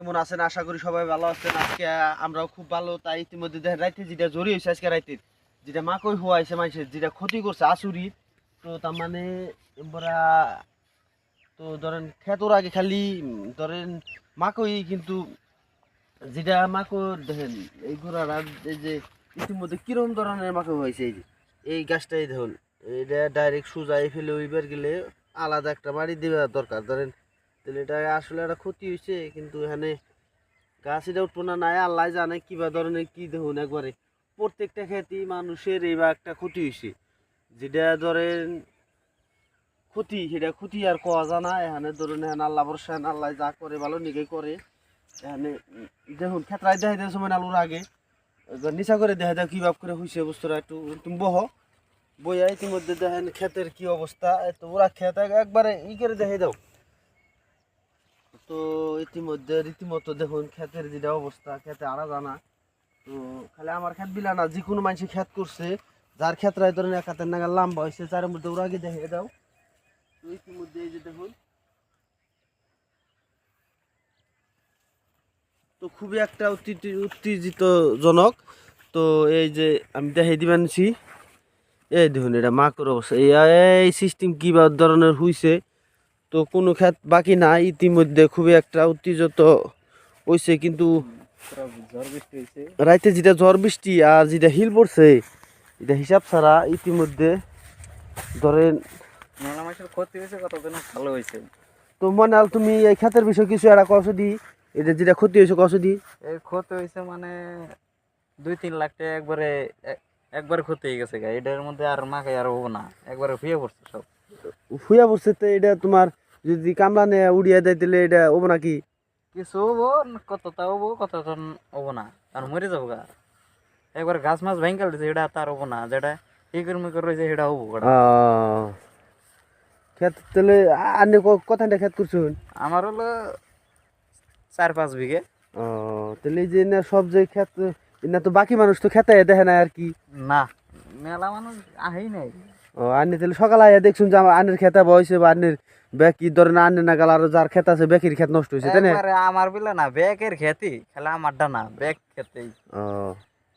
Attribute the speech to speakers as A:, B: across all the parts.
A: কেমন আছেন? আশা করি সবাই ভালো আছেন। আজকে আমরাও খুব ভালো। তাই ইতিমধ্যে দেখেন, রাইতে যেটা জরি হয়েছে আজকে রাইতে, যেটা মাকই হওয়াইছে মানুষের, যেটা ক্ষতি করছে আসুরি তো তার মানে এবারা তো ধরেন খেতর আগে খালি, ধরেন মাকই কিন্তু, যেটা মাকই দেখেন, এই গোড়ারা এই যে ইতিমধ্যে কিরম ধরনের মাকই হয়েছে এই যে, এই গাছটাই দেখুন, এটা ডাইরেক্ট সোজাই ফেলে ওইবার গেলে আলাদা একটা বাড়ি দেওয়া দরকার। ধরেন তাহলে এটা আসলে একটা ক্ষতি হয়েছে কিন্তু এখানে গাছ এটা উঠবো না, নাই আল্লাহ জানে কিবা ধরনের কি দেখুন একবারে। প্রত্যেকটা ক্ষেত্রে মানুষের এইবার একটা ক্ষতি হয়েছে যেটা ধরেন ক্ষতি, সেটা ক্ষতি আর কোয়া জানা, এখানে ধরুন এখানে আল্লাহ বর্ষা আল্লাহ যা করে ভালো নিকে করে। এখানে দেখুন ক্ষেত্রায় দেখা দেয় সময় আলুর আগে, এবার নিচা করে দেখা দেয় কীভাবে করে হয়েছে বস্তুটা, একটু তুমি বহ। বইয়া ইতিমধ্যে দেখেন ক্ষেতের কি অবস্থা তো ওরা ক্ষেত একবারে ই করে দেখে দাও তো ইতিমধ্যে, রীতিমতো দেখুন, ক্ষেতের যেটা অবস্থা, ক্ষেতে আড়া জানা। তো খালি আমার ক্ষেত বিলা না যে কোনো মানুষ ক্ষেত করছে। যার ক্ষেত্রে ধরেন এক হাতের নাগাল লম্বা হয়েছে তার মধ্যে ওরা আগে দেখে দাও। তো ইতিমধ্যে এই যে দেখুন। তো খুবই একটা উত্তেজি- উত্তেজিতজনক। তো এই যে আমি দেখে দিবানছি এই দেখুন, এটা মাকড় অবস্থা। এই সিস্টেম কী বা ধরনের হইছে। তো কোনো ক্ষেত বাকি নাই। ইতিমধ্যে খুবই একটা উত্তেজিত হইছে কিন্তু
B: ঝড় বৃষ্টি হয়েছে
A: রাইতে যেটা ঝড় বৃষ্টি আর যেটা হিল পড়ছে এটা হিসাব ছাড়া ইতিমধ্যে ধরেন
B: ক্ষতি হয়েছে কতদিন ভালো হয়েছে?
A: তো মনে হল তুমি এই ক্ষেতের বিষয়ে কিছু একটা কষো দি এটা যেটা ক্ষতি হয়েছে কষো দি
B: এই ক্ষতি হয়েছে মানে দুই তিন লাখ টাকা একবারে একবারে ক্ষতি হয়ে গেছে এটার মধ্যে আর মাকে আর হব না। একবারে শুয়ে পড়ছে সব।
A: ফুয়া বসছে তো এটা তোমার যদি কামলা নে উড়িয়ে দেয় তাহলে এটা হব নাকি?
B: কিছু হব কতটা হব কতটা হব না। আর মরে যাব গা। একবার গাছ মাছ ভেঙ্গাল দিছে এটা তার হব না। যেটা ইকর মিকর রয়েছে সেটা হব
A: ক্ষেত তাহলে আনে কথাটা ক্ষেত করছুন
B: আমার হলো চার পাঁচ বিঘে।
A: ও তাহলে এই যে না সব যে ক্ষেত না তো বাকি মানুষ তো খেতে দেখে না আর কি?
B: না মেলা মানুষ আহেই নাই।
A: ও আনে তাহলে সকালে আইয়া দেখছুন যে আমার আনের খেতা বয়সে বা আনের ব্যাকি ধরেন আনের নাগাল আর যার খেত আছে ব্যাকির খেত নষ্ট হয়েছে তাই না?
B: আমার বিলা না ব্যাগের খেতি খেলা আমারটা না ব্যাগ খেতেই।
A: ও।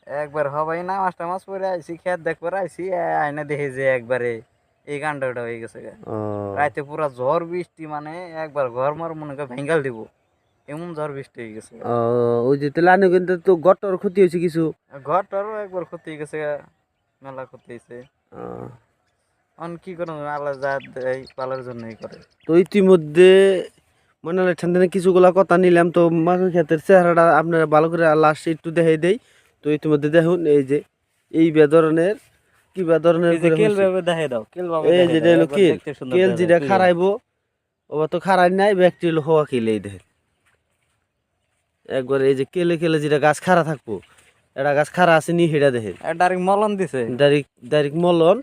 B: একবার হবাই না মাস্টার মাছ পরে আইসি খেত দেখবার আইসি আইনা দেখি যে একবারে এই কাণ্ডটা হয়ে গেছে। রাতে পুরা ঝড় বৃষ্টি মানে একবার ঘর মর মনে করে ভেঙ্গাল দিব এমন ঝড় বৃষ্টি হয়ে গেছে।
A: ওই যে তাহলে আনে কিন্তু তো গটর ক্ষতি হয়েছে কিছু।
B: ঘরটারও একবার ক্ষতি হয়ে গেছে মেলা ক্ষতি হয়েছে। অন কি করে আল্লাহ যা দেয় পালার জন্যই করে।
A: তো ইতিমধ্যে মনে হলো ঠান্ডা কিছুগুলা কথা নিলাম তো মাছের ক্ষেতের চেহারাটা আপনারা ভালো করে লাস্টে একটু দেখাই দেই। তো ইতিমধ্যে দেখুন এই যে এই ধরনের কি বে ধরনের
B: এই যে
A: করে
B: কেল ভাবে দেখে দাও কেল ভাবে
A: এই যে
B: দেখাই
A: এটা
B: দাও,
A: হলো
B: একবার
A: কেল
B: দেখতে সুন্দর
A: কেল
B: দেখা
A: যেটা খারাইবো ওবা তো খারাই নাই ব্যক্তি হলো হওয়া কেলে দেখেন। একবার এই যে কেলে কেলে যেটা গাছ খাড়া থাকব এটা গাছ খাড়া আছে নি সেটা দেখেন।
B: ডাইরেক্ট মলন দিছে।
A: Direct direct মলন।